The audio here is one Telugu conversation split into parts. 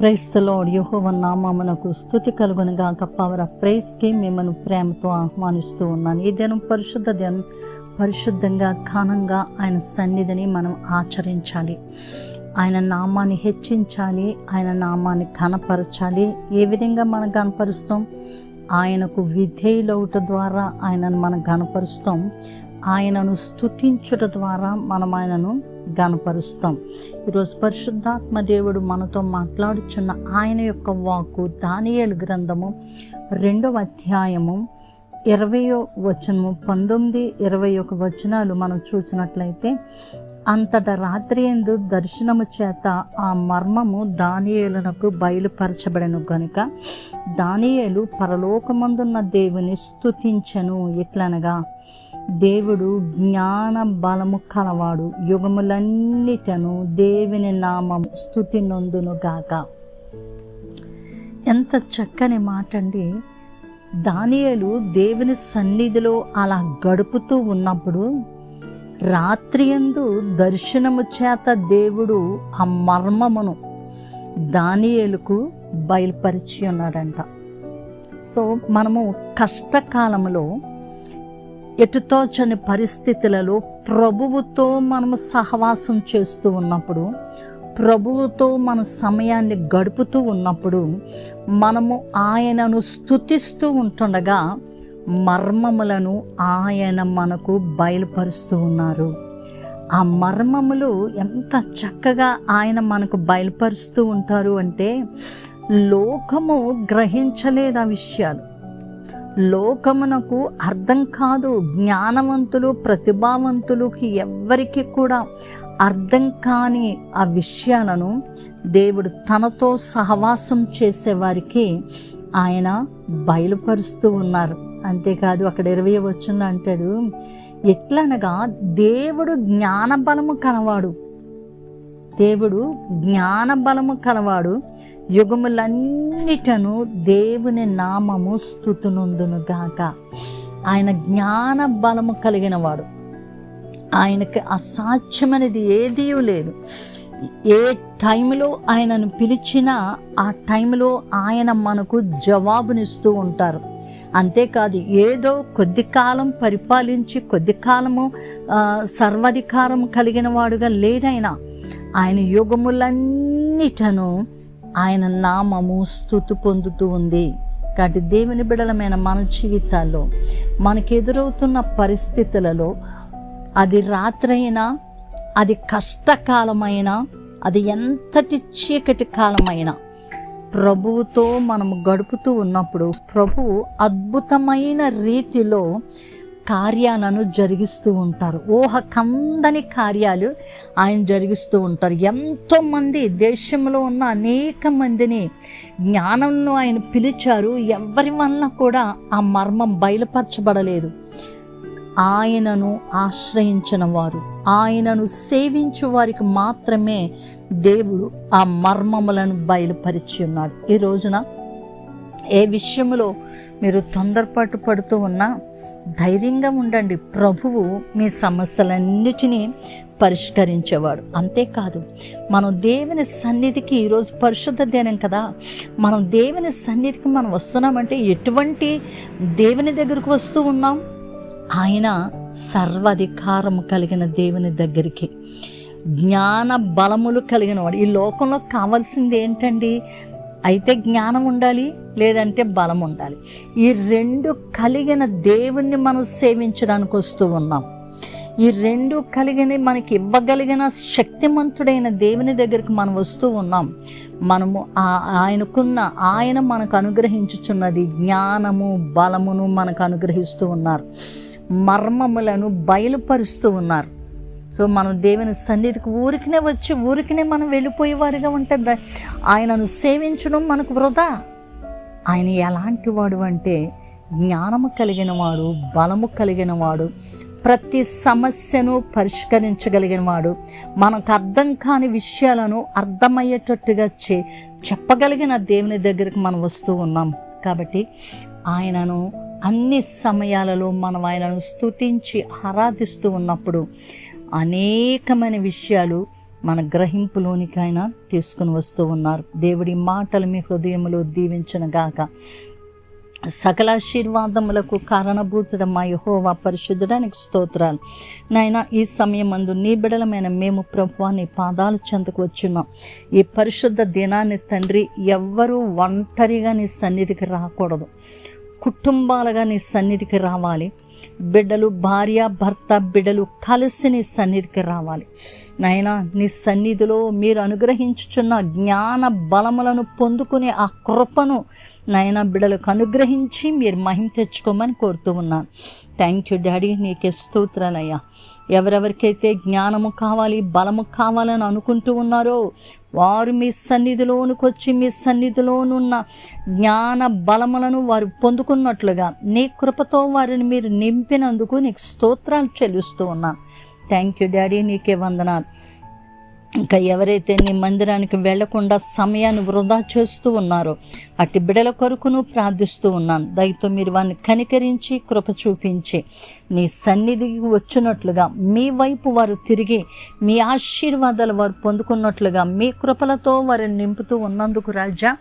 క్రైస్తలోడ్ యహోవ నామమునకు స్థుతి కలుగునుగా పవర్ ఆఫ్ ప్రైస్కి మిమ్మల్ని ప్రేమతో ఆహ్వానిస్తూ ఉన్నాను. ఈ దినం పరిశుద్ధ దినం పరిశుద్ధంగా ఘనంగా ఆయన సన్నిధిని మనం ఆచరించాలి. ఆయన నామాన్ని హెచ్చించాలి. ఆయన నామాన్ని ఘనపరచాలి. ఏ విధంగా మనం కనపరుస్తాం ఆయనకు విధేయులవుట ద్వారా ఆయనను మనం కనపరుస్తాం ఆయనను స్థుతించుట ద్వారా మనం ఆయనను గనపరుస్తాం ఈరోజు పరిశుద్ధాత్మ దేవుడు మనతో మాట్లాడుచున్న ఆయన యొక్క వాకు దానియేలు గ్రంథము రెండవ అధ్యాయము ఇరవయో వచనము పంతొమ్మిది ఇరవై ఒక వచనాలు మనం చూసినట్లయితే అంతట రాత్రి ఎందు దర్శనము చేత ఆ మర్మము దానియేలునకు బయలుపరచబడను గనుక దానియేలు పరలోకమందున్న దేవుని స్థుతించను ఎట్లనగా దేవుడు జ్ఞాన బలము కలవాడు యుగములన్నిటను దేవుని నామం స్థుతి గాక. ఎంత చక్కని మాట అండి దానియలు దేవుని సన్నిధిలో అలా గడుపుతూ ఉన్నప్పుడు రాత్రియందు దర్శనము చేత దేవుడు ఆ మర్మమును దానియేలుకు బయలుపరిచి ఉన్నాడంట. సో మనము కష్టకాలంలో ఎటుతోచని పరిస్థితులలో ప్రభువుతో మనము సహవాసం చేస్తూ ఉన్నప్పుడు ప్రభువుతో మన సమయాన్ని గడుపుతూ ఉన్నప్పుడు మనము ఆయనను స్తుతిస్తూ ఉంటుండగా మర్మములను ఆయన మనకు బయలుపరుస్తూ ఉన్నారు. ఆ మర్మములు ఎంత చక్కగా ఆయన మనకు బయలుపరుస్తూ ఉంటారు అంటే లోకము గ్రహించలేదు ఆ విషయాలు. లోకమునకు అర్థం కాదు జ్ఞానవంతులు ప్రతిభావంతులకి ఎవ్వరికి కూడా అర్థం కాని ఆ విషయాలను దేవుడు తనతో సహవాసం చేసేవారికి ఆయన బయలుపరుస్తూ ఉన్నారు. అంతేకాదు అక్కడ ఇరవై వచ్చిన అంటాడు ఎట్లనగా దేవుడు జ్ఞానబలము కలవాడు. దేవుడు జ్ఞానబలము కలవాడు. యుగములన్నిటను దేవుని నామము స్థుతునందును గాక. ఆయన జ్ఞాన బలము కలిగిన వాడు ఆయనకి అసాధ్యమనేది ఏదీ లేదు. ఏ టైంలో ఆయనను పిలిచినా ఆ టైంలో ఆయన మనకు జవాబునిస్తూ ఉంటారు. అంతేకాదు ఏదో కొద్ది కాలం పరిపాలించి కొద్ది కాలము సర్వాధికారం కలిగిన వాడుగా లేదైనా ఆయన యుగములన్నిటను ఆయన నామము స్థుతి పొందుతూ ఉంది. కాబట్టి దేవుని బిడలమైన మన జీవితాల్లో మనకు ఎదురవుతున్న పరిస్థితులలో అది రాత్రైనా అది కష్టకాలమైనా అది ఎంతటి చీకటి కాలమైనా ప్రభువుతో మనము గడుపుతూ ఉన్నప్పుడు ప్రభువు అద్భుతమైన రీతిలో కార్యాలను జరిగిస్తూ ఉంటారు. ఊహ కందని కార్యాలు ఆయన జరిగిస్తూ ఉంటారు. ఎంతోమంది దేశంలో ఉన్న అనేక మందిని జ్ఞానంలో ఆయన పిలిచారు. ఎవరి వలన కూడా ఆ మర్మం బయలుపరచబడలేదు. ఆయనను ఆశ్రయించిన వారు ఆయనను సేవించు వారికి మాత్రమే దేవుడు ఆ మర్మములను బయలుపరిచి ఉన్నాడు. ఈ రోజున ఏ విషయంలో మీరు తొందరపాటు పడుతూ ఉన్నా ధైర్యంగా ఉండండి. ప్రభువు మీ సమస్యలన్నిటినీ పరిష్కరించేవాడు. అంతేకాదు మనం దేవుని సన్నిధికి ఈరోజు పరిశుద్ధ దినం కదా మనం దేవుని సన్నిధికి మనం వస్తున్నామంటే ఎటువంటి దేవుని దగ్గరకు వస్తూ ఉన్నాం? ఆయన సర్వాధికారము కలిగిన దేవుని దగ్గరికి. జ్ఞాన బలములు కలిగిన వాడు ఈ లోకంలో కావాల్సింది ఏంటండి? అయితే జ్ఞానం ఉండాలి లేదంటే బలం ఉండాలి. ఈ రెండు కలిగిన దేవుణ్ణి మనం సేవించడానికి వస్తూ ఉన్నాం. ఈ రెండు కలిగిన మనకి ఇవ్వగలిగిన శక్తిమంతుడైన దేవుని దగ్గరికి మనం వస్తూ ఉన్నాం. మనము ఆయనకున్న ఆయన మనకు అనుగ్రహించుచున్నది జ్ఞానము బలమును మనకు అనుగ్రహిస్తూ ఉన్నారు. మర్మములను బయలుపరుస్తూ ఉన్నారు. సో మనం దేవుని సన్నిధికి ఊరికినే వచ్చి ఊరికినే మనం వెళ్ళిపోయేవారుగా ఉంటుంది? ఆయనను సేవించడం మనకు వృధా. ఆయన ఎలాంటి వాడు అంటే జ్ఞానము కలిగిన వాడు బలము కలిగిన వాడు ప్రతి సమస్యను పరిష్కరించగలిగిన వాడు మనకు అర్థం కాని విషయాలను అర్థమయ్యేటట్టుగా చే చెప్పగలిగిన దేవుని దగ్గరికి మనం వస్తూ ఉన్నాం. కాబట్టి ఆయనను అన్ని సమయాలలో మనం ఆయనను స్థుతించి ఆరాధిస్తూ ఉన్నప్పుడు అనేకమైన విషయాలు మన గ్రహింపులోనికైనా తీసుకుని వస్తూ ఉన్నారు. దేవుడి మాటలు మీ హృదయంలో దీవించిన గాక. సకల ఆశీర్వాదములకు కారణభూతుడమ్మా యహోవా పరిశుద్ధుడానికి స్తోత్రాలు. నాయన ఈ సమయం అందు నీ బిడలమైన మేము ప్రభువాన్ని నీ పాదాల చెంతకు వచ్చున్నాం. ఈ పరిశుద్ధ దినాన్ని తండ్రి ఎవ్వరూ ఒంటరిగా నీ సన్నిధికి రాకూడదు. కుటుంబాలుగా నీ సన్నిధికి రావాలి. బిడ్డలు భార్య భర్త బిడ్డలు కలిసి నీ సన్నిధికి రావాలి. నాయన నీ సన్నిధిలో మీరు అనుగ్రహించుచున్న జ్ఞాన బలములను పొందుకునే ఆ కృపను నాయన బిడ్డలకు అనుగ్రహించి మీరు మహిమ తెచ్చుకోమని కోరుతూ ఉన్నాను. థ్యాంక్ యూ డాడీ నీకే స్తోత్రాలయ్యా. ఎవరెవరికైతే జ్ఞానము కావాలి బలము కావాలని అనుకుంటూ ఉన్నారో వారు మీ సన్నిధిలోనికి వచ్చి మీ సన్నిధిలోనున్న జ్ఞాన బలములను వారు పొందుకున్నట్లుగా నీ కృపతో వారిని మీరు నింపినందుకు నీకు స్తోత్రాలు చెల్లిస్తూ ఉన్నాను థ్యాంక్ యూ డాడీ నీకే వందనాలు. ఇంకా ఎవరైతే నీ మందిరానికి వెళ్ళకుండా సమయాన్ని వృధా చేస్తూ ఉన్నారో అట్టి బిడల కొరకును ప్రార్థిస్తూ ఉన్నాను. దయతో మీరు వారిని కనికరించి కృప చూపించి నీ సన్నిధికి వచ్చినట్లుగా మీ వైపు వారు తిరిగి మీ ఆశీర్వాదాలు వారు పొందుకున్నట్లుగా మీ కృపలతో వారిని నింపుతూ ఉన్నందుకు రాజా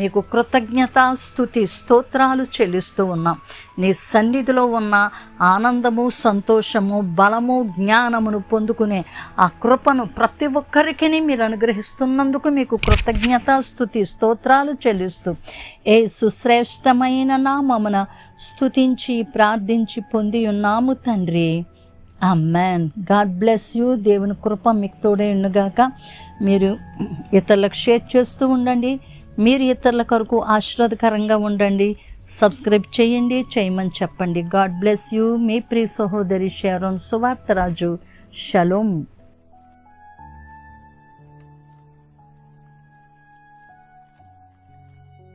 మీకు కృతజ్ఞత స్థుతి స్తోత్రాలు చెల్లిస్తూ ఉన్నాం. నీ సన్నిధిలో ఉన్న ఆనందము సంతోషము బలము జ్ఞానమును పొందుకునే ఆ కృపను ప్రతి ఒక్కరికి మీరు అనుగ్రహిస్తున్నందుకు మీకు కృతజ్ఞత స్థుతి స్తోత్రాలు చెల్లిస్తూ ఏ సుశ్రేష్టమైన నామమున స్థుతించి ప్రార్థించి పొంది ఉన్నాము తండ్రి. అమ్మాన్ గాడ్ బ్లెస్ యూ దేవుని కృప మీకు తోడే ఉండుగాక. మీరు ఇతరులకు షేర్ చేస్తూ ఉండండి. మీరు ఇతరుల కొరకు ఆశీర్వాదకరంగా ఉండండి. సబ్స్క్రైబ్ చేయండి చేయమని చెప్పండి. God bless you. మీ ప్రియ సహోదరి షారోన్ సువార్తరాజు. షలోమ్